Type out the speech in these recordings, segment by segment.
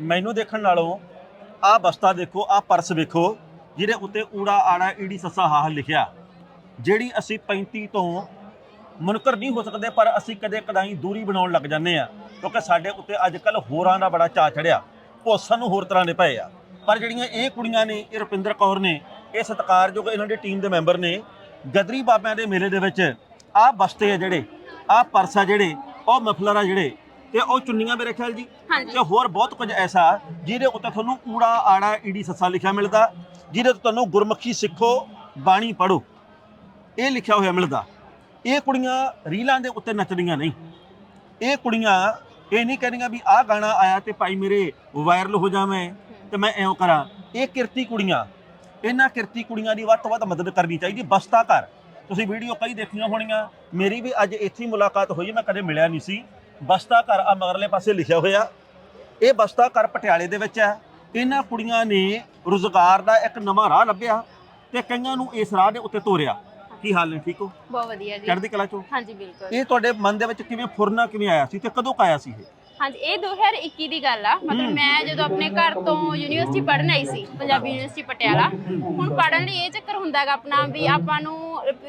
ਮੈਨੂੰ ਦੇਖਣ ਨਾਲੋਂ ਆਹ ਬਸਤਾ ਦੇਖੋ, ਆਹ ਪਰਸ ਵੇਖੋ, ਜਿਹਦੇ ਉੱਤੇ ਊੜਾ ਆੜਾ ਈੜੀ ਸੱਸਾ ਹਾਹ ਲਿਖਿਆ। ਜਿਹੜੀ ਅਸੀਂ 35 ਤੋਂ ਮੁਨਕਰ ਨਹੀਂ ਹੋ ਸਕਦੇ, ਪਰ ਅਸੀਂ ਕਦੇ ਕਦਾਈ ਦੂਰੀ ਬਣਾਉਣ ਲੱਗ ਜਾਂਦੇ ਆ ਕਿਉਂਕਿ ਸਾਡੇ ਉੱਤੇ ਅੱਜ ਕੱਲ ਹੋਰਾਂ ਦਾ ਬੜਾ ਚਾਅ ਚੜਿਆ। ਉਹ ਸਾਨੂੰ ਹੋਰ ਤਰ੍ਹਾਂ ਦੇ ਪਏ ਆ। ਪਰ ਜਿਹੜੀਆਂ ਇਹ ਕੁੜੀਆਂ ਨੇ, ਇਹ ਰੁਪਿੰਦਰ ਕੌਰ ਨੇ, ਇਹ ਸਤਿਕਾਰਯੋਗ ਇਹਨਾਂ ਦੀ ਟੀਮ ਦੇ ਮੈਂਬਰ ਨੇ, ਗਦਰੀ ਬਾਬਿਆਂ ਦੇ ਮੇਲੇ ਦੇ ਵਿੱਚ ਆਹ ਬਸਤੇ ਆ ਜਿਹੜੇ, ਆਹ ਪਰਸ ਆ ਜਿਹੜੇ, ਉਹ ਮਫਲਰ ਆ ਜਿਹੜੇ ਤੇ ਉਹ ਚੁੰਨੀਆਂ ਮੇਰੇ ਖਿਆਲ ਜੀ। ਤੇ ਹੋਰ ਬਹੁਤ ਕੁਝ ਐਸਾ ਜਿਹਦੇ ਉੱਤੇ ਤੁਹਾਨੂੰ ਊੜਾ ਆੜਾ ਈੜੀ ਸੱਸਾ ਲਿਖਿਆ ਮਿਲਦਾ। ਜਿਹਦੇ ਤੋਂ ਤੁਹਾਨੂੰ ਗੁਰਮੁਖੀ ਸਿੱਖੋ ਬਾਣੀ ਪੜੋ ਇਹ ਲਿਖਿਆ ਹੋਇਆ ਮਿਲਦਾ। ਇਹ ਕੁੜੀਆਂ ਰੀਲਾਂ ਦੇ ਉੱਤੇ ਨੱਚਦੀਆਂ ਨਹੀਂ। ਇਹ ਕੁੜੀਆਂ ਇਹ ਨਹੀਂ ਕਹਿੰਦੀਆਂ ਵੀ ਆਹ ਗਾਣਾ ਆਇਆ ਤੇ ਭਾਈ ਮੇਰੇ ਵਾਇਰਲ ਹੋ ਜਾਵੇਂ ਤੇ ਮੈਂ ਐਂ ਕਰਾਂ। ਇਹ ਕਿਰਤੀ ਕੁੜੀਆਂ ਇਹਨਾਂ ਕਿਰਤੀ ਕੁੜੀਆਂ ਦੀ ਵੱਧ ਤੋਂ ਵੱਧ ਮਦਦ ਕਰਨੀ ਚਾਹੀਦੀ। ਬਸਤਾ ਘਰ ਤੁਸੀਂ ਵੀਡੀਓ ਕਈ ਦੇਖੀਆਂ ਹੋਣੀਆਂ। ਮੇਰੀ ਵੀ ਅੱਜ ਇੱਥੇ ਹੀ ਮੁਲਾਕਾਤ ਹੋਈ ਮੈਂ ਕਦੇ ਮਿਲਿਆ ਨਹੀਂ ਸੀ। ਬਸਤਾ ਘਰ ਆ ਮਗਰਲੇ ਪਾਸੇ ਲਿਖਿਆ ਹੋਇਆ। ਇਹ ਬਸਤਾ ਘਰ ਪਟਿਆਲੇ ਦੇ ਵਿੱਚ ਹੈ। ਇਹਨਾਂ ਕੁੜੀਆਂ ਨੇ ਰੋਜ਼ਗਾਰ ਦਾ ਇੱਕ ਨਵਾਂ ਰਾਹ ਲੱਭਿਆ ਤੇ ਕਈਆਂ ਨੂੰ ਇਸ ਰਾਹ ਦੇ ਉੱਤੇ ਤੋਰਿਆ। ਕੀ ਹਾਲ ਨੇ? ਠੀਕ ਹੋ? ਬਹੁਤ ਵਧੀਆ ਜੀ। ਚੜ੍ਹਦੀ ਕਲਾ ਚੋਂ? ਹਾਂਜੀ ਬਿਲਕੁਲ। ਇਹ ਤੁਹਾਡੇ ਮਨ ਦੇ ਵਿੱਚ ਕਿਵੇਂ ਫੁਰਨਾ ਕਿਵੇਂ ਆਇਆ ਸੀ ਤੇ ਕਦੋਂ ਕੁ ਆਇਆ ਸੀ ਇਹ? ਹਾਂਜੀ ਇਹ 2021 ਦੀ ਗੱਲ ਆ। ਮਤਲਬ ਮੈਂ ਜਦੋਂ ਆਪਣੇ ਘਰ ਤੋਂ ਯੂਨੀਵਰਸਿਟੀ ਪੜ੍ਹਨ ਆਈ ਸੀ ਪੰਜਾਬੀ ਯੂਨੀਵਰਸਿਟੀ ਪਟਿਆਲਾ ਹੁਣ ਪੜ੍ਹਨ ਲਈ ਇਹ ਚੱਕਰ ਹੁੰਦਾ ਹੈਗਾ ਆਪਣਾ ਵੀ ਆਪਾਂ ਨੂੰ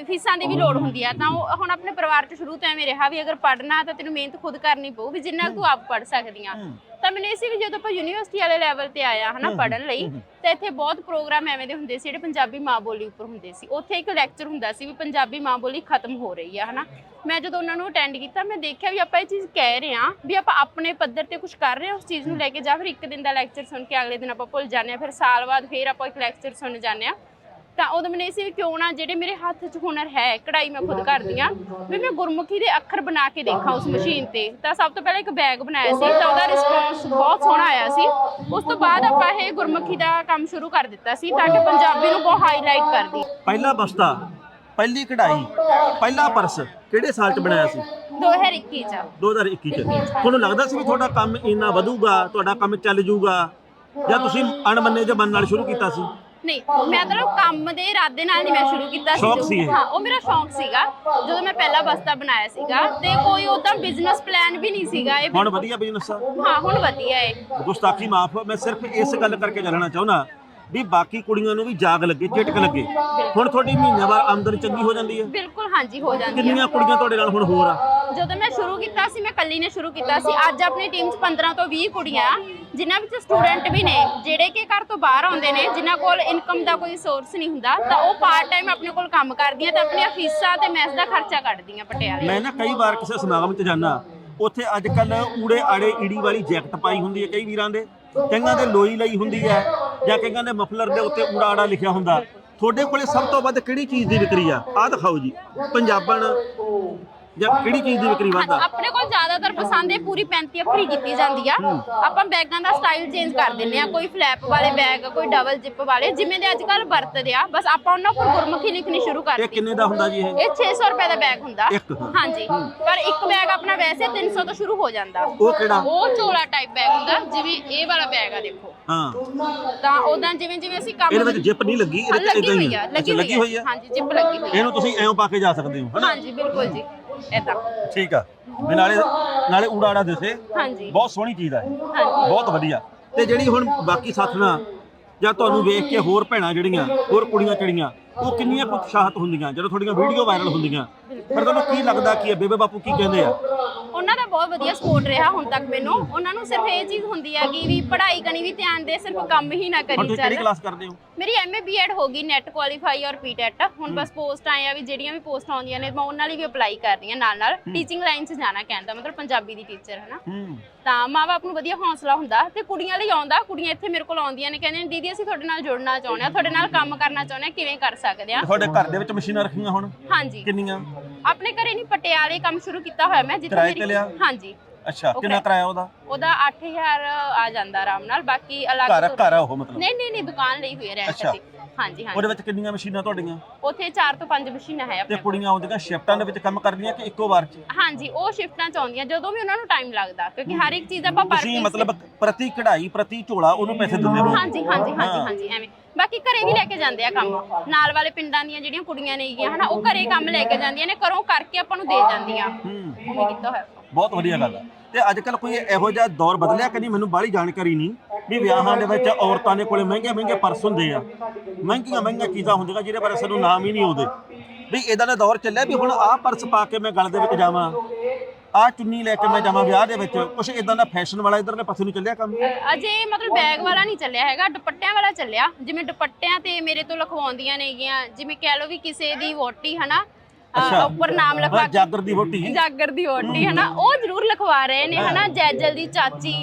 ਫੀਸਾਂ ਦੀ ਵੀ ਲੋੜ ਹੁੰਦੀ ਆ। ਤਾਂ ਉਹ ਹੁਣ ਆਪਣੇ ਪਰਿਵਾਰ ਚ ਸ਼ੁਰੂ ਤੋਂ ਐਵੇਂ ਰਿਹਾ ਵੀ ਅਗਰ ਪੜ੍ਹਨਾ ਤਾਂ ਤੈਨੂੰ ਮਿਹਨਤ ਖੁਦ ਕਰਨੀ ਪਊ ਵੀ ਜਿੰਨਾ ਤੂੰ ਆਪ ਪੜ੍ਹ ਸਕਦੀ ਆ। ਤਾਂ ਮੈਨੂੰ ਇਹ ਸੀ ਵੀ ਜਦੋਂ ਆਪਾਂ ਯੂਨੀਵਰਸਿਟੀ ਵਾਲੇ ਲੈਵਲ ਤੇ ਆਇਆ ਹਨਾ ਹੂੰ, ਪੜ੍ਹਨ ਲਈ। ਤਾਂ ਇੱਥੇ ਬਹੁਤ ਪ੍ਰੋਗਰਾਮ ਐਵੇਂ ਦੇ ਹੁੰਦੇ ਸੀ ਜਿਹੜੇ ਪੰਜਾਬੀ ਮਾਂ ਬੋਲੀ ਉੱਪਰ ਹੁੰਦੇ ਸੀ। ਉੱਥੇ ਇੱਕ ਲੈਕਚਰ ਹੁੰਦਾ ਸੀ ਵੀ ਪੰਜਾਬੀ ਮਾਂ ਬੋਲੀ ਖਤਮ ਹੋ ਰਹੀ ਆ ਹਨਾ। ਮੈਂ ਜਦੋਂ ਉਹਨਾਂ ਨੂੰ ਅਟੈਂਡ ਕੀਤਾ ਮੈਂ ਦੇਖਿਆ ਵੀ ਆਪਾਂ ਇਹ ਚੀਜ਼ ਕਹਿ ਰਹੇ ਹਾਂ ਵੀ ਆਪਾਂ ਆਪਣੇ ਪੱਧਰ ਤੇ ਕੁਝ ਕਰ ਰਹੇ ਹਾਂ ਉਸ ਚੀਜ਼ ਨੂੰ ਲੈ ਕੇ ਜਾਂ ਫਿਰ ਇੱਕ ਦਿਨ ਦਾ ਲੈਕਚਰ ਸੁਣ ਕੇ ਅਗਲੇ ਦਿਨ ਆਪਾਂ ਭੁੱਲ ਜਾਂਦੇ ਹਾਂ ਫਿਰ ਸਾਲ ਬਾਅਦ ਫਿਰ ਆਪਾਂ ਇੱਕ ਲੈਕਚਰ ਸੁਣ ਜਾਂਦੇ ਹਾਂ। ਤਾਂ ਉਦੋਂ ਮੈਨੂੰ ਇਹ ਸੀ ਵੀ ਕਿਉਂ ਨਾ ਜਿਹੜੇ ਮੇਰੇ ਹੱਥ 'ਚ ਹੁਨਰ ਹੈ ਕਢਾਈ ਮੈਂ ਖੁਦ ਕਰਦੀ ਹਾਂ ਵੀ ਮੈਂ ਗੁਰਮੁਖੀ ਦੇ ਅੱਖਰ ਬਣਾ ਕੇ ਦੇਖਾਂ ਉਸ ਮਸ਼ੀਨ ਤੇ। ਤਾਂ ਸਭ ਤੋਂ ਪਹਿਲਾਂ ਇੱਕ ਬੈਗ ਬਣਾਇਆ ਸੀ ਤਾਂ ਉਹਦਾ ਰਿਸਪੌਂਸ ਬਹੁਤ ਸੋਹਣਾ ਆਇਆ ਸੀ। ਉਸ ਤੋਂ ਬਾਅਦ ਆਪਾਂ ਇਹ ਗੁਰਮੁਖੀ ਦਾ ਕੰਮ ਸ਼ੁਰੂ ਕਰ ਦਿੱਤਾ ਸੀ ਤਾਂ ਕਿ ਪੰਜਾਬੀ ਨੂੰ ਬਹੁਤ ਹਾਈਲਾਈਟ ਕਰਦੀ। ਪਹਿਲਾ ਬਸਤਾ ਪਹਿਲੀ ਕਢਾਈ ਪਹਿਲਾ ਪਰਸ ਕਿਹੜੇ ਸਾਲ ਚ ਬਣਾਇਆ ਸੀ? 2021 ਚ। 2021 ਚ। ਤੁਹਾਨੂੰ ਲੱਗਦਾ ਸੀ ਵੀ ਤੁਹਾਡਾ ਕੰਮ ਇੰਨਾ ਵਧੂਗਾ ਤੁਹਾਡਾ ਕੰਮ ਚੱਲ ਜਾਊਗਾ ਜਾਂ ਤੁਸੀਂ ਅਣਮੰਨੇ ਦੇ ਮਨ ਨਾਲ ਸ਼ੁਰੂ ਕੀਤਾ ਸੀ? ਨਹੀਂ ਮੈਂ ਤਾਂ ਕੰਮ ਦੇ ਇਰਾਦੇ ਨਾਲ ਨਹੀਂ ਮੈਂ ਸ਼ੁਰੂ ਕੀਤਾ ਸੀ। ਸ਼ੌਕ ਜੋ- ਸੀ ਇਹ? ਹਾਂ ਉਹ ਮੇਰਾ ਸ਼ੌਂਕ ਸੀਗਾ ਜਦੋਂ ਮੈਂ ਪਹਿਲਾ ਬਸਤਾ ਬਣਾਇਆ ਸੀਗਾ ਤੇ ਕੋਈ ਉਦਾਂ ਬਿਜ਼ਨਸ ਪਲਾਨ ਵੀ ਨਹੀਂ ਸੀਗਾ ਇਹ ਹੁਣ ਵਧੀਆ ਬਿਜ਼ਨਸ ਆ? ਹਾਂ ਹੁਣ ਵਧੀਆ ਹੈ ਗੁਸਤਾਖੀ ਮਾਫ ਮੈਂ ਸਿਰਫ ਇਸ ਗੱਲ ਕਰਕੇ ਚੱਲਣਾ ਚਾਹੁੰਦਾ ਵੀ ਬਾਕੀ ਕੁੜੀਆਂ ਨੂੰ ਵੀ ਜਾਗ ਲੱਗੇ ਝਟਕ ਲੱਗੇ। ਹੁਣ ਤੁਹਾਡੀ ਮਹੀਨਾਵਾਰ ਆਮਦਨ ਚੰਗੀ ਹੋ ਜਾਂਦੀ ਹੈ? ਬਿਲਕੁਲ ਹਾਂਜੀ ਹੋ ਜਾਂਦੀ ਹੈ। ਕਿੰਨੀਆਂ ਕੁੜੀਆਂ ਤੁਹਾਡੇ ਨਾਲ ਹੁਣ ਹੋਰ ਆ? ਜਦੋਂ ਮੈਂ ਸ਼ੁਰੂ ਕੀਤਾ ਸੀ ਮੈਂ ਕੱਲੀ ਨੇ ਸ਼ੁਰੂ ਕੀਤਾ ਸੀ। ਅੱਜ ਆਪਣੀ ਟੀਮ 'ਚ 15 ਤੋਂ 20 ਕੁੜੀਆਂ ਆ, ਜਿਨ੍ਹਾਂ ਵਿੱਚ ਸਟੂਡੈਂਟ ਵੀ ਨੇ ਜਿਹੜੇ ਕਿ ਘਰ ਤੋਂ ਬਾਹਰ ਆਉਂਦੇ ਨੇ ਜਿਨ੍ਹਾਂ ਕੋਲ ਇਨਕਮ ਦਾ ਕੋਈ ਸੋਰਸ ਨਹੀਂ ਹੁੰਦਾ ਤਾਂ ਉਹ ਪਾਰਟ ਟਾਈਮ ਆਪਣੇ ਕੋਲ ਕੰਮ ਕਰਦੀਆਂ ਤੇ ਆਪਣੀਆਂ ਫੀਸਾਂ ਤੇ ਮੈਸ ਦਾ ਖਰਚਾ ਕੱਢਦੀਆਂ ਪਟਿਆਲੇ। ਮੈਂ ਨਾ ਕਈ ਵਾਰ ਕਿਸੇ ਸਮਾਗਮ 'ਚ ਜਾਣਾ ਉੱਥੇ ਅੱਜ ਕੱਲ ਊੜੇ ਆੜੇ ਈੜੀ ਵਾਲੀ ਜੈਕਟ ਪਾਈ ਹੁੰਦੀ ਹੈ ਕਈ ਵੀਰਾਂ ਦੇ। ਕਈਆਂ ਦੇ ਲੋਈ ਲਈ ਹੁੰਦੀ ਹੈ ਜਾਂ ਕਈਆਂ ਦੇ ਮਫਲਰ ਦੇ ਉੱਤੇ ਊੜਾ ਆੜਾ ਲਿਖਿਆ ਹੁੰਦਾ। ਤੁਹਾਡੇ ਕੋਲੇ ਸਭ ਤੋਂ ਵੱਧ ਕਿਹੜੀ ਚੀਜ਼ ਦੀ ਵਿਕਰੀ ਆ? ਆਹ ਦਿਖਾਓ ਜੀ। ਪੰਜਾਬਣ ਜਾਂ ਕਿਹੜੀ ਚੀਜ਼ ਦੀ ਵਿਕਰੀ ਵੱਧ ਆ ਆਪਣੇ ਕੋਲ ਜ਼ਿਆਦਾਤਰ ਪਸੰਦ ਇਹ ਪੂਰੀ 35 ਅੱਖਰੀ ਕੀਤੀ ਜਾਂਦੀ ਆ। ਆਪਾਂ ਬੈਗਾਂ ਦਾ ਸਟਾਈਲ ਚੇਂਜ ਕਰ ਦਿੰਨੇ ਆ। ਕੋਈ ਫਲੈਪ ਵਾਲੇ ਬੈਗ ਕੋਈ ਡਬਲ ਜਿਪ ਵਾਲੇ ਜਿਵੇਂ ਦੇ ਅੱਜ ਕੱਲ ਵਰਤਦੇ ਆ। ਬਸ ਆਪਾਂ ਉਹਨਾਂ ਕੋਲ ਗੁਰਮੁਖੀ ਲਿਖਣੀ ਸ਼ੁਰੂ ਇਹ ਕਰਤੀ ਕਿੰਨੇ ਦਾ ਹੁੰਦਾ ਜੀ ਇਹ? ਇਹ 600 ਰੁਪਏ ਦਾ ਬੈਗ ਹੁੰਦਾ। ਇੱਕ। ਹਾਂਜੀ। ਪਰ ਇੱਕ ਬੈਗ ਆਪਣਾ ਵੈਸੇ 300 ਤੋਂ ਸ਼ੁਰੂ ਹੋ ਜਾਂਦਾ। ਉਹ ਕਿਹੜਾ? ਉਹ ਚੋਲਾ ਟਾਈਪ ਬੈਗ ਹੁੰਦਾ ਜਿਵੇਂ ਇਹ ਵਾਲਾ ਬੈਗ ਆ ਦੇਖੋ। ਹਾਂ। ਤਾਂ ਉਦਾਂ ਜਿਵੇਂ ਜਿਵੇਂ ਅਸੀਂ ਕੰਮ ਇਹਦੇ ਵਿੱਚ ਜਿਪ ਨਹੀਂ ਲੱਗੀ ਇਹਦੇ ਲੱਗੀ ਇਦਾਂ ਹੀ ਹੋਈ ਆ ਆ। ਲੱਗੀ ਅੱਛਾ, ਲੱਗੀ ਹੋਈ ਆ। ਹਾਂਜੀ ਜਿਪ ਲੱਗੀ ਹੋਈ ਆ। ਇਹਨੂੰ ਤੁਸੀਂ ਐਂ ਪਾ ਕੇ ਜਾ ਸਕਦੇ ਹੋ ਹਨਾ? ਹਾਂਜੀ ਬਿਲਕੁਲ ਜੀ। ਏਦਾਂ ਠੀਕ ਆ। ਵੀ ਨਾਲੇ ਨਾਲੇ ਊੜਾ ਆੜਾ ਦਿਸੇ। ਹਾਂਜੀ। ਬਹੁਤ ਸੋਹਣੀ ਚੀਜ਼ ਆ ਇਹ। ਹਾਂਜੀ। ਬਹੁਤ ਵਧੀਆ। ਤੇ ਜਿਹੜੀ ਹੁਣ ਬਾਕੀ ਸਾਥਣਾ ਜਾਂ ਤੁਹਾਨੂੰ ਵੇਖ ਕੇ ਹੋਰ ਭੈਣਾਂ ਜਿਹੜੀਆਂ ਹੋਰ ਕੁੜੀਆਂ ਚੜੀਆਂ ਉਹ ਕਿੰਨੀਆਂ ਕੁ ਉਤਸ਼ਾਹਤ ਹੁੰਦੀਆਂ ਜਦੋਂ ਤੁਹਾਡੀਆਂ ਵੀਡੀਓ ਵਾਇਰਲ ਹੁੰਦੀਆਂ। ਪਰ ਤੁਹਾਨੂੰ ਕੀ ਲੱਗਦਾ ਕੀ ਹੈ? ਬੇਬੇ ਬਾਪੂ ਕੀ ਕਹਿੰਦੇ ਆ? ਉਹਨਾਂ ਦਾ ਬਹੁਤ ਵਧੀਆ ਸਪੋਰਟ ਰਿਹਾ ਹੁਣ ਤੱਕ ਮੈਨੂੰ। ਉਹਨਾਂ ਨੂੰ ਸਿਰਫ ਇਹ ਚੀਜ਼ ਹੁੰਦੀ ਆ ਕਿ ਵੀ ਪੜ੍ਹਾਈ ਕਣੀ ਵੀ ਧਿਆਨ ਦੇ ਸਿਰਫ ਕੰਮ ਹੀ ਨਾ ਹੁਣ ਕਰੀ ਤੁਸੀਂ ਕਿਹੜੀ ਚੱਲ। ਕਲਾਸ ਕਰਦੇ ਹੋ? ਮੇਰੀ ਐਮਏ ਬੀਐਡ ਹੋ ਗਈ ਨੈਟ ਕੁਆਲੀਫਾਈ ਔਰ ਪੀਟੈਟ ਹੁਣ ਬਸ ਪੋਸਟ ਆਏ ਆ ਵੀ ਜਿਹੜੀਆਂ ਵੀ ਪੋਸਟ ਆਉਂਦੀਆਂ ਨੇ ਮੈਂ ਉਹਨਾਂ ਲਈ ਵੀ ਅਪਲਾਈ ਕਰ ਰਹੀ ਹਾਂ ਨਾਲ ਨਾਲ ਟੀਚਿੰਗ ਲਾਈਨ 'ਚ ਜਾਣਾ ਕਹਿੰਦਾ ਮਤਲਬ ਪੰਜਾਬੀ ਦੀ ਟੀਚਰ ਹੈ ਨਾ ਹੂੰ। ਤਾਂ ਮਾਂ-ਬਾਪ ਨੂੰ ਵਧੀਆ ਹੌਸਲਾ ਹੁੰਦਾ ਤੇ ਕੁੜੀਆਂ ਲਈ ਆਉਂਦਾ। ਕੁੜੀਆਂ ਇੱਥੇ ਮੇਰੇ ਕੋਲ ਆਉਂਦੀਆਂ ਨੇ ਕਹਿੰਦੇ ਨੇ ਦੀਦੀ ਅਸੀਂ ਤੁਹਾਡੇ ਨਾਲ ਜੁੜਨਾ ਚਾਹੁੰਦੇ ਹਾਂ ਤੁਹਾਡੇ ਨਾਲ ਕੰਮ ਕਰਨਾ ਚਾਹੁੰਦੇ ਹਾਂ ਕਿਵੇਂ ਕਰ ਸਕਦੇ ਹਾਂ ਤੁਹਾਡੇ ਘਰ ਦੇ ਵਿੱਚ ਮਸ਼ੀਨਾਂ ਰੱਖੀਆਂ ਹੁਣ? ਹਾਂਜੀ। ਕਿੰਨੀਆਂ? ਆਪਣੇ ਘਰੇ ਨਹੀਂ ਪਟਿਆਲੇ ਕੰਮ ਸ਼ੁਰੂ ਕੀਤਾ ਹੋਇਆ ਮੈਂ ਜਿੱਥੇ ਕਿਰਾਏ ਤੇ ਲਿਆ? ਹਾਂਜੀ। ਅੱਛਾ ਕਿੰਨਾ ਕਿਰਾਇਆ ਉਹਦਾ? ਉਹਦਾ 8000 ਆ ਜਾਂਦਾ ਆਰਾਮ ਨਾਲ ਬਾਕੀ ਅਲੱਗ ਘਰ ਤੋਂ- ਘਰ ਆ ਉਹ ਮਤਲਬ? ਨਹੀਂ ਨਹੀਂ ਨਹੀਂ ਦੁਕਾਨ ਲਈ ਹੋਈ ਹੈ ਰੈਂਟ ਅੱਛਾ। ਤੇ। ਹਾਂਜੀ ਹਾਂਜੀ। ਉਹਦੇ ਵਿੱਚ ਕਿੰਨੀਆਂ ਮਸ਼ੀਨਾਂ ਤੁਹਾਡੀਆਂ? ਉੱਥੇ 4 ਤੋਂ 5 ਮਸ਼ੀਨਾਂ ਹੈ ਤੇ ਆਪਣੇ ਕੁੜੀਆਂ ਆਉਂਦੀਆਂ ਸ਼ਿਫਟਾਂ ਦੇ ਵਿੱਚ ਕੰਮ ਕਰਦੀਆਂ ਕਿ ਇੱਕੋ ਵਾਰ 'ਚ? ਹਾਂਜੀ ਉਹ ਸ਼ਿਫਟਾਂ ਚ ਆਉਂਦੀਆਂ ਜਦੋਂ ਵੀ ਉਹਨਾਂ ਨੂੰ ਟਾਈਮ ਲੱਗਦਾ ਕਿਉਂਕਿ ਹਰ ਇੱਕ ਚੀਜ਼ ਆਪਾਂ ਪਰ ਤੁਸੀਂ piece- ਮਤਲਬ ਪ੍ਰਤੀ ਕਢਾਈ ਪ੍ਰਤੀ ਝੋਲਾ ਉਹਨੂੰ ਪੈਸੇ ਦਿੰਦੇ ਹੋ? ਹਾਂਜੀ ਹਾਂਜੀ ਹਾਂਜੀ। ਹਾਂਜੀ ਐਵੇਂ। ਬਾਕੀ ਘਰੇ ਵੀ ਲੈ ਕੇ ਜਾਂਦੇ ਆ ਕੰਮ। ਨਾਲ ਵਾਲੇ ਪਿੰਡਾਂ ਦੀਆਂ ਜਿਹੜੀਆਂ ਕੁੜੀਆਂ ਨੇਗੀਆਂ ਹਨਾ ਉਹ ਘਰੇ ਕੰਮ ਲੈ ਕੇ ਜਾਂਦੀਆਂ ਨੇ ਘਰੋਂ ਕਰਕੇ ਆਪਾਂ ਨੂੰ ਦੇ ਜਾਂਦੀਆਂ। ਹੂੰ। ਉਵੇਂ ਕੀਤਾ ਹੋਇਆ। ਬਹੁਤ ਵਧੀਆ ਗੱਲ ਆ। ਤੇ ਅੱਜ ਕੱਲ ਕੋਈ ਇਹੋ ਜਿਹਾ ਦੌਰ ਬਦਲਿਆ ਕਿ ਨਹੀਂ? ਮੈਨੂੰ ਬਾਹਲੀ ਜਾਣਕਾਰੀ ਨਹੀਂ। ਵੀ ਵਿਆਹਾਂ ਦੇ ਵਿੱਚ ਔਰਤਾਂ ਦੇ ਕੋਲੇ ਮਹਿੰਗੇ ਮਹਿੰਗੇ ਪਰਸ ਹੁੰਦੇ ਆ। ਮਹਿੰਗੀਆਂ ਮਹਿੰਗੀਆਂ ਚੀਜ਼ਾਂ ਹੁੰਦੀਆਂ ਜਿਹਦੇ ਬਾਰੇ ਸਾਨੂੰ ਨਾਮ ਹੀ ਨਹੀਂ ਆਉਂਦੇ। ਵੀ ਇਦਾਂ ਦਾ ਦੌਰ ਚੱਲਿਆ ਵੀ ਹੁਣ ਆਹ ਪਰਸ ਪਾ ਕੇ ਮੈਂ ਗਲ ਦੇ ਵਿੱਚ ਜਾਵਾਂ, ਆਹ ਚੁੰਨੀ ਲੈ ਕੇ ਮੈਂ ਜਾਵਾਂ ਵਿਆਹ ਦੇ ਵਿੱਚ ਕੁਝ ਇਦਾਂ ਦਾ ਫੈਸ਼ਨ ਵਾਲਾ ਇਧਰਲੇ ਪਾਸੇ ਨੂੰ ਚੱਲਿਆ ਕੰਮ? ਅਜੇ ਮਤਲਬ ਬੈਗ ਵਾਲਾ ਨਹੀਂ ਚੱਲਿਆ ਹੈਗਾ, ਦੁਪੱਟਿਆਂ ਵਾਲਾ ਚੱਲਿਆ। ਜਿਵੇਂ ਦੁਪੱਟਿਆਂ ਤੇ ਮੇਰੇ ਤੋਂ ਲਿਖਵਾਉਂਦੀਆਂ ਨੇਗੀਆਂ, ਜਿਵੇਂ ਕਹਿ ਲਓ ਵੀ ਕਿਸੇ ਦੀ ਵੋਟੀ ਹਨਾ ਅੱਛਾ। ਉੱਪਰ ਨਾਮ ਲਿਖਵਾ ਬਸ ਜਾਗਰ ਦੀ ਵੋਟੀ ਜਾਗਰ ਦੀ ਵੋਟੀ ਹਨਾ? ਉਹ ਜ਼ਰੂਰ ਲਿਖਵਾ ਰਹੇ ਨੇ ਹਨਾ? ਜੈਜਲ ਦੀ ਚਾਚੀ।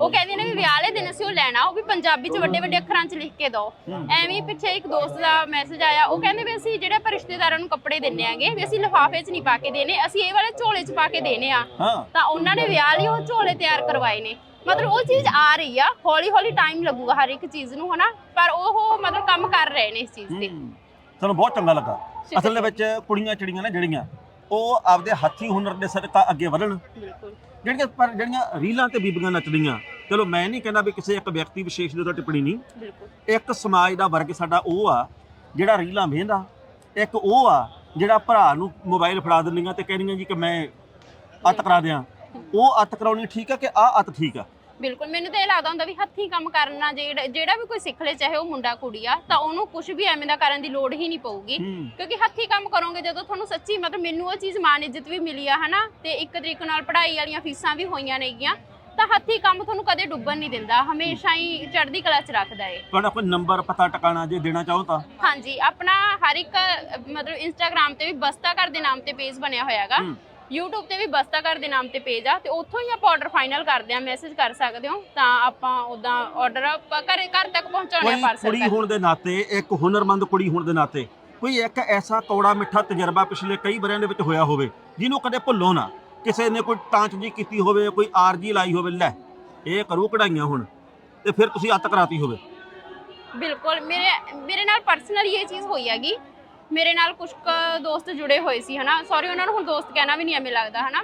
ਉਹ ਕਹਿੰਦੇ ਨੇ ਵੀ ਵਿਆਹ ਵਾਲੇ ਦਿਨ ਅਸੀਂ ਉਹ ਲੈਣਾ ਉਹ ਵੀ ਪੰਜਾਬੀ ਚ ਵੱਡੇ ਵੱਡੇ ਅੱਖਰਾਂ ਚ ਲਿਖ ਕੇ ਦਿਓ ਐਵੇਂ ਹੀ ਪਿੱਛੇ ਇੱਕ ਦੋਸਤ ਦਾ ਮੈਸੇਜ ਆਇਆ। ਉਹ ਕਹਿੰਦੇ ਵੀ ਅਸੀਂ ਜਿਹੜੇ ਆਪਾਂ ਰਿਸ਼ਤੇਦਾਰਾਂ ਨੂੰ ਕੱਪੜੇ ਦਿੰਨੇ ਆਂਗੇ ਵੀ ਅਸੀਂ ਲਿਫਾਫੇ 'ਚ ਨਹੀਂ ਪਾ ਕੇ ਦੇਣੇ ਅਸੀਂ ਇਹ ਵਾਲੇ ਝੋਲੇ 'ਚ ਪਾ ਕੇ ਦੇਣੇ ਆ। ਹਾਂ। ਤਾਂ ਉਹਨਾਂ ਨੇ ਵਿਆਹ ਲਈ ਉਹ ਝੋਲੇ ਤਿਆਰ ਕਰਵਾਏ ਨੇ। ਮਤਲਬ ਉਹ ਚੀਜ਼ ਆ ਰਹੀ ਆ ਹੌਲੀ ਹੌਲੀ ਟਾਈਮ ਲੱਗੂਗਾ ਹਰ ਇੱਕ ਚੀਜ਼ ਨੂੰ ਹਨਾ? ਪਰ ਉਹ ਮਤਲਬ ਕੰਮ ਕਰ ਰਹੇ ਨੇ ਇਸ ਚੀਜ਼ ਤੇ। ਸਾਨੂੰ ਬਹੁਤ ਚੰਗਾ ਲੱਗਾ। ਅਸਲ ਦੇ ਵਿੱਚ ਕੁੜੀਆਂ ਚਿੜੀਆਂ ਨੇ ਜਿਹੜੀਆਂ ਉਹ ਆਪਦੇ ਹੱਥੀ ਹੁਨਰ ਦੇ ਸਦਕਾ ਅੱਗੇ ਵਧਣ। ਜਿਹੜੀਆਂ ਪਰ ਜਿਹੜੀਆਂ ਰੀਲਾਂ ਤੇ ਬੀਬੀਆਂ ਨੱਚਦੀਆਂ ਚਲੋ ਮੈਂ ਨਹੀਂ ਕਹਿੰਦਾ ਵੀ ਕਿਸੇ ਇੱਕ ਵਿਅਕਤੀ ਵਿਸ਼ੇਸ਼ ਦੇ ਉੱਤੇ ਟਿੱਪਣੀ ਨਹੀਂ। ਇੱਕ ਸਮਾਜ ਦਾ ਵਰਗ ਸਾਡਾ ਉਹ ਆ ਜਿਹੜਾ ਰੀਲਾਂ ਵੇਂਦਾ ਇੱਕ ਉਹ ਆ ਜਿਹੜਾ ਭਰਾ ਨੂੰ ਮੋਬਾਈਲ ਫੜਾ ਦਿੰਦੀਆਂ ਤੇ ਕਹਿੰਦੀਆਂ ਜੀ ਕਿ ਮੈਂ ਅੱਤ ਕਰਾ ਦਿਆਂ। ਉਹ ਅੱਤ ਕਰਾਉਣੀ ਠੀਕ ਆ ਕਿ ਆ ਅੱਤ ਠੀਕ ਆ? ਬਿਲਕੁਲ ਮੈਨੂੰ ਤਾਂ ਇਹ ਲੱਗਦਾ ਹੁੰਦਾ ਵੀ ਹੱਥੀਂ ਕੰਮ ਕਰਨਾ ਜਿਹੜਾ ਜਿਹੜਾ ਵੀ ਕੋਈ ਸਿੱਖ ਲੇ ਚਾਹੇ ਉਹ ਮੁੰਡਾ ਕੁੜੀ ਆ ਤਾਂ ਉਹਨੂੰ ਕੁਝ ਵੀ ਐਵੇਂ ਦਾ ਕਰਨ ਦੀ ਲੋੜ ਹੀ ਨਹੀਂ ਪਊਗੀ। ਹੂੰ। ਕਿਉਂਕਿ ਹੱਥੀਂ ਕੰਮ ਕਰੋਗੇ ਜਦੋਂ ਤੁਹਾਨੂੰ ਸੱਚੀ ਮਤਲਬ ਮੈਨੂੰ ਉਹ ਚੀਜ਼ ਮਾਨ ਇੱਜ਼ਤ ਵੀ ਮਿਲੀ ਆ ਹਨਾ? ਤੇ ਇੱਕ ਤਰੀਕੇ ਨਾਲ ਪੜ੍ਹਾਈ ਵਾਲੀਆਂ ਫੀਸਾਂ ਵੀ ਹੋਈਆਂ ਨੇਗੀਆਂ ਤਾਂ ਹੱਥੀਂ ਕੰਮ ਤੁਹਾਨੂੰ ਕਦੇ ਡੁੱਬਣ ਨਹੀਂ ਦਿੰਦਾ। ਹਮੇਸ਼ਾ ਹੀ ਚੜ੍ਹਦੀ ਕਲਾ 'ਚ ਰੱਖਦਾ ਏ। ਤੁਹਾਡਾ ਕੋਈ ਨੰਬਰ ਪਤਾ ਟਿਕਾਣਾ ਜੇ ਦੇਣਾ ਚਾਹੋ ਤਾਂ? ਹਾਂਜੀ ਆਪਣਾ ਹਰ ਇੱਕ ਅ, ਮਤਲਬ ਇੰਸਟਾਗ੍ਰam ਤੇ ਵੀ ਬਸਤਾ ਘਰ ਦੇ ਨਾਮ ਤੇ ਪੇਜ ਬਣਿਆ ਹੋਇਆ ਹੈਗਾ ਹੂੰ। YouTube ਤੇ ਵੀ ਬਸਤਾ ਘਰ ਦੇ ਨਾਮ ਤੇ ਪੇਜ ਆ ਤੇ ਉੱਥੋਂ ਹੀ ਆਪਾਂ ਆਰਡਰ ਫਾਈਨਲ ਕਰਦੇ ਆ ਮੈਸੇਜ ਕਰ ਸਕਦੇ ਹੋ। ਤਾਂ ਆਪਾਂ ਉਦਾਂ ਆਰਡਰ ਘਰੇ ਘਰ ਤੱਕ ਪਹੁੰਚਾਉਣੇ ਆ ਪਾਰਸਲ ਕੁੜੀ ਹੋਣ ਦੇ ਨਾਤੇ ਇੱਕ ਹੁਨਰਮੰਦ ਕੁੜੀ ਹੋਣ ਦੇ ਨਾਤੇ ਕੋਈ ਇੱਕ ਐਸਾ ਕੌੜਾ ਮਿੱਠਾ ਤਜਰਬਾ ਪਿਛਲੇ ਕਈ ਵਰਿਆਂ ਦੇ ਵਿੱਚ ਹੋਇਆ ਹੋਵੇ ਜਿਹਨੂੰ ਕਦੇ ਭੁੱਲੋ ਨਾ। ਕਿਸੇ ਨੇ ਕੋਈ ਟਾਂਚ ਜੀ ਕੀਤੀ ਹੋਵੇ ਕੋਈ ਆਰਜੀ ਲਾਈ ਹੋਵੇ ਲੈ ਇਹ ਕਰੂ ਕਢਾਈਆਂ ਹੁਣ ਤੇ ਫਿਰ ਤੁਸੀਂ ਅੱਤ ਕਰਾਤੀ ਹੋਵੇ। ਬਿਲਕੁਲ ਮੇਰੇ ਮੇਰੇ ਨਾਲ ਪਰਸਨਲੀ ਇਹ ਚੀਜ਼ ਹੋਈ ਹੈਗੀ। ਮੇਰੇ ਨਾਲ ਕੁਝ ਦੋਸਤ ਜੁੜੇ ਹੋਏ ਸੀ ਹਨਾ? ਸੌਰੀ ਉਹਨਾਂ ਨੂੰ ਹੁਣ ਦੋਸਤ ਕਹਿਣਾ ਵੀ ਨਹੀਂ ਐਵੇਂ ਲੱਗਦਾ ਹਨਾ?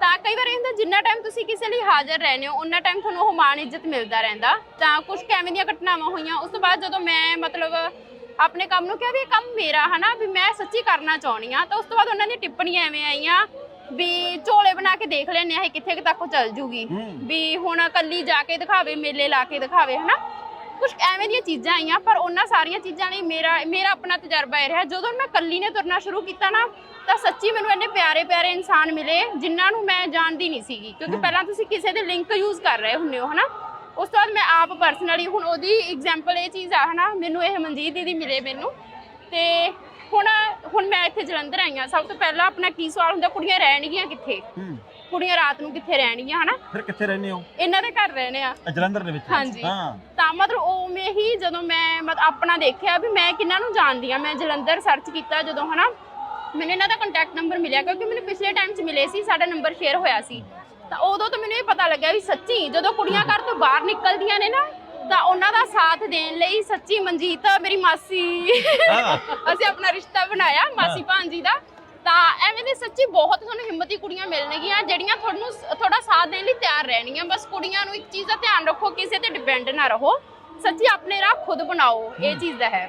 ਤਾਂ ਕਈ ਵਾਰ ਇਹ ਹੁੰਦਾ ਜਿੰਨਾ ਟਾਈਮ ਤੁਸੀਂ ਕਿਸੇ ਲਈ ਹਾਜ਼ਰ ਰਹਿੰਦੇ ਹੋ ਉਹਨਾਂ ਟਾਈਮ ਤੁਹਾਨੂੰ ਉਹ ਮਾਣ ਇੱਜ਼ਤ ਮਿਲਦਾ ਰਹਿੰਦਾ। ਤਾਂ ਕੁਝ ਐਵੇਂ ਦੀਆਂ ਘਟਨਾਵਾਂ ਹੋਈਆਂ ਉਸ ਤੋਂ ਬਾਅਦ ਜਦੋਂ ਮੈਂ ਮਤਲਬ ਆਪਣੇ ਕੰਮ ਨੂੰ ਕਿਹਾ ਵੀ ਇਹ ਕੰਮ ਮੇਰਾ ਹਨਾ ਵੀ ਮੈਂ ਸੱਚੀ ਕਰਨਾ ਚਾਹਣੀ ਆ ਤਾਂ ਉਸ ਤੋਂ ਬਾਅਦ ਉਹਨਾਂ ਦੀਆਂ ਟਿੱਪਣੀਆਂ ਐਵੇਂ ਆਈਆਂ ਵੀ ਝੋਲੇ ਬਣਾ ਕੇ ਦੇਖ ਲੈਣੇ ਆ ਇਹ ਕਿੱਥੇ ਤੱਕ ਚੱਲ ਜੂਗੀ। ਵੀ ਹੁਣ ਕੱਲੀ ਜਾ ਕੇ ਦਿਖਾਵੇ ਮੇਲੇ ਲਾ ਕੇ ਦਿਖਾਵੇ ਹਨਾ? ਕੁਝ ਐਵੇਂ ਦੀਆਂ ਚੀਜ਼ਾਂ ਆਈਆਂ ਪਰ ਉਹਨਾਂ ਸਾਰੀਆਂ ਚੀਜ਼ਾਂ ਲਈ ਮੇਰਾ ਮੇਰਾ ਆਪਣਾ ਤਜਰਬਾ ਇਹ ਰਿਹਾ ਜਦੋਂ ਮੈਂ ਕੱਲੀ ਨੇ ਤੁਰਨਾ ਸ਼ੁਰੂ ਕੀਤਾ ਨਾ ਤਾਂ ਸੱਚੀ ਮੈਨੂੰ ਇੰਨੇ ਪਿਆਰੇ ਪਿਆਰੇ ਇਨਸਾਨ ਮਿਲੇ ਜਿਨ੍ਹਾਂ ਨੂੰ ਮੈਂ ਜਾਣਦੀ ਨਹੀਂ ਸੀਗੀ ਕਿਉਂਕਿ ਪਹਿਲਾਂ ਤੁਸੀਂ ਕਿਸੇ ਦੇ ਲਿੰਕ ਯੂਜ਼ ਕਰ ਰਹੇ ਹੁੰਦੇ ਹੋ ਹਨਾ? ਉਸ ਤੋਂ ਬਾਅਦ ਮੈਂ ਆਪ ਪਰਸਨਲੀ ਹੁਣ ਉਹਦੀ ਐਗਜ਼ਾਮਪਲ ਇਹ ਚੀਜ਼ ਆ ਹਨਾ ਮੈਨੂੰ ਇਹ ਮਨਜੀਤ ਦੀਦੀ ਮਿਲੇ ਮੈਨੂੰ ਤੇ ਹੁਣ ਹੁਣ ਮੈਂ ਇੱਥੇ ਜਲੰਧਰ ਆਈ ਹਾਂ ਸਭ ਤੋਂ ਪਹਿਲਾਂ ਆਪਣਾ ਕੀ ਸਵਾਲ ਹੁੰਦਾ ਕੁੜੀਆਂ ਰਹਿਣਗੀਆਂ ਕਿੱਥੇ? ਕੁੜੀਆਂ ਰਾਤ ਨੂੰ ਕਿੱਥੇ ਰਹਿਣਗੀਆਂ ਹਨਾ? ਫਿਰ ਕਿੱਥੇ ਰਹਿੰਦੇ ਹੋ? ਇਹਨਾਂ ਦੇ ਘਰ ਰਹਿਣੇ ਆ। ਅ, ਜਲੰਧਰ ਦੇ ਵਿੱਚ। ਹਾਂਜੀ। ਹਾਂ। ਤਾਂ ਮਤਲਬ ਉਵੇਂ ਹੀ ਜਦੋਂ ਮੈਂ ਮਤ ਆਪਣਾ ਦੇਖਿਆ ਵੀ ਮੈਂ ਕਿਹਨਾਂ ਨੂੰ ਜਾਣਦੀ ਆ ਮੈਂ ਜਲੰਧਰ ਸਰਚ ਕੀਤਾ ਜਦੋਂ ਹਨਾ? ਮੈਨੂੰ ਇਹਨਾਂ ਦਾ ਕੰਟੈਕਟ ਨੰਬਰ ਮਿਲਿਆ ਕਿਉਂਕਿ ਮੈਨੂੰ ਪਿਛਲੇ ਟਾਈਮ 'ਚ ਮਿਲੇ ਸੀ ਸਾਡਾ ਨੰਬਰ ਸ਼ੇਅਰ ਹੋਇਆ ਸੀ। ਤਾਂ ਉਦੋਂ ਤੋਂ ਮੈਨੂੰ ਇਹ ਪਤਾ ਲੱਗਿਆ ਵੀ ਸੱਚੀ ਜਦੋਂ ਕੁੜੀਆਂ ਘਰ ਤੋਂ ਬਾਹਰ ਨਿਕਲਦੀਆਂ ਨੇ ਨਾ ਤਾਂ ਉਹਨਾਂ ਦਾ ਸਾਥ ਦੇਣ ਲਈ ਸੱਚੀ ਮਨਜੀਤ ਮੇਰੀ ਮਾਸੀ ਹਾਂ। ਅਸੀਂ ਆਪਣਾ ਰਿਸ਼ਤਾ ਬਣਾਇਆ ਮਾਸੀ ਭਾਂਜੀ ਦਾ। ਤਾਂ ਐਵੇਂ ਦੇ ਸੱਚੀ ਬਹੁਤ ਤੁਹਾਨੂੰ ਹਿੰਮਤੀ ਕੁੜੀਆਂ ਮਿਲਣਗੀਆਂ ਜਿਹੜੀਆਂ ਤੁਹਾਨੂੰ ਤੁਹਾਡਾ ਸਾਥ ਦੇਣ ਲਈ ਤਿਆਰ ਰਹਿਣਗੀਆਂ। ਬਸ ਕੁੜੀਆਂ ਨੂੰ ਇੱਕ ਚੀਜ਼ ਦਾ ਧਿਆਨ ਰੱਖੋ ਕਿਸੇ ਤੇ ਡਿਪੈਂਡ ਨਾ ਰਹੋ। ਸੱਚੀ ਆਪਣੇ ਰਾਹ ਖੁਦ ਬਣਾਓ ਇਹ ਚੀਜ਼ ਦਾ ਹੈ।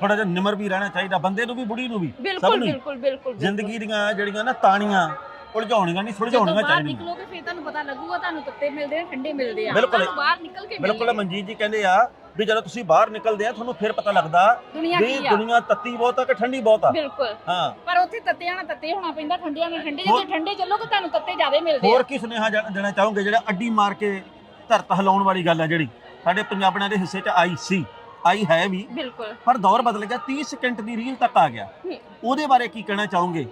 ਥੋੜਾ ਜਿਹਾ ਨਿਮਰ ਵੀ ਰਹਿਣਾ ਚਾਹੀਦਾ ਬੰਦੇ ਨੂੰ ਵੀ ਬੁੜੀ ਨੂੰ ਵੀ ਬਿਲਕੁਲ। ਬਿਲਕੁਲ ਬਿਲਕੁਲ ਜ਼ਿੰਦਗੀ ਦੀਆਂ ਜਿਹੜੀਆਂ ਨਾ ਤਾਣੀਆਂ ਉਲਝਾਉਣੀਆਂ ਨਹੀਂ ਸੁਲਝਾਉਣੀਆਂ ਬਾਹਰ ਚਾਹੀਦੀਆਂ। ਨਿਕਲੋਗੇ ਫਿਰ ਤੁਹਾਨੂੰ ਪਤਾ ਲੱਗੂਗਾ ਤੁਹਾਨੂੰ ਤੱਤੇ ਮਿਲਦੇ ਆ ਠੰਡੇ ਮਿਲਦੇ ਆ। ਬਿਲਕੁਲ। ਬਾਹਰ ਨਿਕਲ ਕੇ ਬਿਲਕੁਲ। ਮਨਜੀਤ ਜੀ ਕਹਿੰਦੇ ਆ ਵੀ ਜਦੋਂ ਤੁਸੀਂ ਬਾਹਰ ਨਿਕਲਦੇ ਆ ਤੁਹਾਨੂੰ ਫਿਰ ਪਤਾ ਲੱਗਦਾ ਦੁਨੀਆ ਵੀ ਕੀ ਆ। ਦੁਨੀਆ ਤੱਤੀ ਬਹੁਤ ਆ ਕਿ ਠੰਡੀ ਬਹੁਤ ਆ। ਬਿਲਕੁਲ। ਹਾਂ। ਪਰ ਉੱਥੇ ਤੱਤਿਆਂ ਨਾਲ ਤੱਤੇ ਹੋਣਾ ਪੈਂਦਾ ਠੰਡਿਆਂ ਨਾਲ ਠੰਡੇ। ਹੋਰ- ਜੇ ਠੰਡੇ ਚੱਲੋਗੇ ਤੁਹਾਨੂੰ ਤੱਤੇ ਜ਼ਿਆਦਾ ਮਿਲਦੇ ਹੋਰ ਕੀ ਸੁਨੇਹਾ ਦੇਣਾ ਚਾਹੋਗੇ? ਜਿਹੜਾ ਅੱਡੀ ਮਾਰ ਕੇ ਧਰਤ ਹਿਲਾਉਣ ਵਾਲੀ ਗੱਲ ਆ ਜਿਹੜੀ। ਸਾਡੇ ਪੰਜਾਬਣਾਂ ਦੇ ਹਿੱਸੇ 'ਚ ਆਈ ਸੀ। ਆਈ ਹੈ ਵੀ। ਬਿਲਕੁਲ। ਪਰ ਦੌਰ ਬਦਲ ਗਿਆ 30 ਸਕਿੰਟ ਦੀ ਰੀਲ ਤੱਕ ਆ ਗਿਆ। ਹੂੰ। ਉਹਦੇ ਬਾਰੇ ਕੀ ਕਹਿਣਾ ਚਾਹੋਗੇ?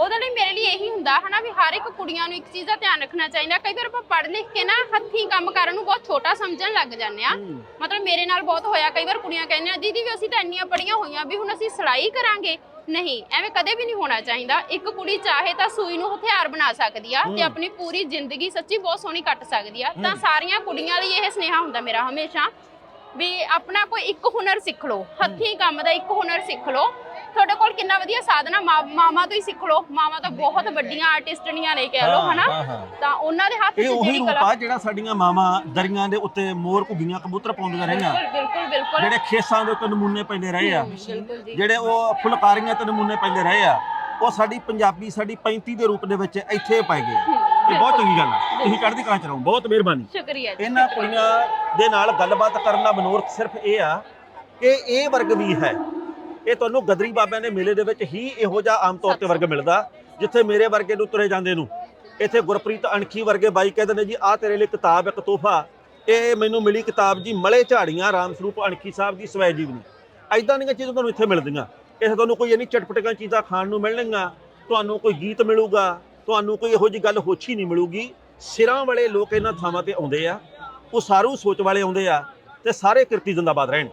ਉਹਦੇ ਲਈ ਮੇਰੇ ਲਈ ਇਹੀ ਹੁੰਦਾ ਹਨਾ ਵੀ ਹਰ ਇੱਕ ਕੁੜੀਆਂ ਨੂੰ ਇੱਕ ਚੀਜ਼ ਦਾ ਧਿਆਨ ਰੱਖਣਾ ਚਾਹੀਦਾ। ਕਈ ਵਾਰ ਆਪਾਂ ਪੜ੍ਹ ਲਿਖ ਕੇ ਨਾ ਹੱਥੀਂ ਕੰਮ ਕਰਨ ਨੂੰ ਬਹੁਤ ਛੋਟਾ ਸਮਝਣ ਲੱਗ ਜਾਂਦੇ ਆ ਮਤਲਬ ਮੇਰੇ ਨਾਲ ਬਹੁਤ ਹੋਇਆ ਕਈ ਵਾਰ ਕੁੜੀਆਂ ਕਹਿੰਦੀਆਂ ਦੀਦੀ ਵੀ ਅਸੀਂ ਤਾਂ ਇੰਨੀਆਂ ਪੜੀਆਂ ਹੋਈਆਂ ਵੀ ਹੁਣ ਅਸੀਂ ਸਿਲਾਈ ਕਰਾਂਗੇ। ਨਹੀਂ ਐਵੇਂ ਕਦੇ ਵੀ ਨਹੀਂ ਹੋਣਾ ਚਾਹੀਦਾ। ਇੱਕ ਕੁੜੀ ਚਾਹੇ ਤਾਂ ਸੂਈ ਨੂੰ ਹਥਿਆਰ ਬਣਾ ਸਕਦੀ ਆ ਤੇ ਆਪਣੀ ਪੂਰੀ ਜ਼ਿੰਦਗੀ ਸੱਚੀ ਬਹੁਤ ਸੋਹਣੀ ਕੱਟ ਸਕਦੀ ਆ। ਤਾਂ ਸਾਰੀਆਂ ਕੁੜੀਆਂ ਲਈ ਇਹ ਸੁਨੇਹਾ ਹੁੰਦਾ ਮੇਰਾ ਹਮੇਸ਼ਾ ਵੀ ਆਪਣਾ ਕੋਈ ਇੱਕ ਹੁਨਰ ਸਿੱਖ ਲਓ। ਹੱਥੀਂ ਕੰਮ ਦਾ ਇੱਕ ਹੁਨਰ ਸਿੱਖ ਲਓ। ਤੁਹਾਡੇ ਕੋਲ ਕਿੰਨਾ ਵਧੀਆ ਸਾਧਨ ਆ? ਮਾਂ- ਮਾਵਾਂ ਤੋਂ ਹੀ ਸਿੱਖ ਲਓ। ਮਾਵਾਂ ਤਾਂ ਬਹੁਤ ਵੱਡੀਆਂ ਆਰਟਿਸਟਣੀਆਂ ਨੇ ਕਹਿ ਲਓ ਹਾਂ, ਹਨਾ? ਹਾਂ, ਹਾਂ। ਤਾਂ ਉਹਨਾਂ ਦੇ ਹੱਥ 'ਚ ਇਹ ਉਹੀ ਜਿਹੜੀ ਰੂਪ ਕਲਾ ਆ ਜਿਹੜਾ ਸਾਡੀਆਂ ਮਾਵਾਂ ਦਰੀਆਂ ਦੇ ਉੱਤੇ ਮੋਰ ਘੁੱਗੀਆਂ ਕਬੂਤਰ ਪਾਉਂਦੀਆਂ ਰਹੀਆਂ। ਬਿਲਕੁਲ ਬਿਲਕੁਲ। ਬਿਲਕੁਲ ਜਿਹੜੇ ਖੇਸਾਂ ਦੇ ਉੱਤੇ ਨਮੂਨੇ ਪੈਂਦੇ ਰਹੇ ਆ। ਬਿਲਕੁਲ ਜੀ। ਜਿਹੜੇ ਉਹ ਫੁਲਕਾਰੀਆਂ ਤੇ ਨਮੂਨੇ ਪੈਂਦੇ ਰਹੇ ਆ ਉਹ ਸਾਡੀ ਪੰਜਾਬੀ ਸਾਡੀ 35 ਦੇ ਰੂਪ ਦੇ ਵਿੱਚ ਇੱਥੇ ਪੈ ਗਏ। ਇਹ ਬਹੁਤ ਚੰਗੀ ਗੱਲ ਹੈ ਤੁਸੀਂ ਕਲਾ ਚ ਰਹੋ ਬਹੁਤ ਮਿਹਰਬਾਨੀ। ਸ਼ੁਕਰੀਆ ਜੀ ਇਹਨਾਂ ਕੁੜੀਆਂ ਦੇ ਨਾਲ ਗੱਲਬਾਤ ਕਰਨ ਦਾ ਮਨੋਰਥ ਸਿਰਫ ਇਹ ਆ ਕਿ ਇਹ ਵਰਗ ਵੀ ਹੈ। ਇਹ ਤੁਹਾਨੂੰ ਗਦਰੀ ਬਾਬਿਆਂ ਦੇ ਮੇਲੇ ਦੇ ਵਿੱਚ ਹੀ ਇਹੋ ਜਿਹਾ ਆਮ ਤੌਰ ਤੇ ਵਰਗ ਮਿਲਦਾ, ਜਿੱਥੇ ਮੇਰੇ ਵਰਗੇ ਨੂੰ ਤੁਰੇ ਜਾਂਦੇ ਨੂੰ। ਇੱਥੇ ਗੁਰਪ੍ਰੀਤ ਅਣਖੀ ਵਰਗੇ ਬਾਈ ਕਹਿੰਦੇ ਨੇ ਜੀ, ਆਹ ਤੇਰੇ ਲਈ ਕਿਤਾਬ ਇੱਕ ਤੋਹਫਾ ਇਹ ਮੈਨੂੰ ਮਿਲੀ ਕਿਤਾਬ ਜੀ, ਮਲੇ ਝਾੜੀਆਂ ਰਾਮ ਸਰੂਪ ਅਣਖੀ ਸਾਹਿਬ ਦੀ ਸਵੈ ਜੀਵਨੀ ਐਦਾਂ ਦੀਆਂ ਚੀਜ਼ਾਂ ਤੁਹਾਨੂੰ ਇੱਥੇ ਮਿਲਦੀਆਂ। ਇੱਥੇ ਤੁਹਾਨੂੰ ਕੋਈ ਇੰਨੀ ਚਟਪਟੀਆਂ ਚੀਜ਼ਾਂ ਖਾਣ ਨੂੰ ਮਿਲਣਗੀਆਂ, ਤੁਹਾਨੂੰ ਕੋਈ ਗੀਤ ਮਿਲੂਗਾ, ਤੁਹਾਨੂੰ ਕੋਈ ਇਹੋ ਜੀ ਗੱਲ ਹੋਛੀ ਨਹੀਂ ਮਿਲੂਗੀ। ਸਿਰਾਂ ਵਾਲੇ ਲੋਕ ਇਹਨਾਂ ਥਾਵਾਂ ਤੇ ਆਉਂਦੇ ਆ ਉਹ ਸਾਰੂ ਸੋਚ ਵਾਲੇ ਆਉਂਦੇ ਆ ਤੇ ਸਾਰੇ ਕਿਰਤੀ ਜਿੰਦਾਬਾਦ ਰਹਿਣ।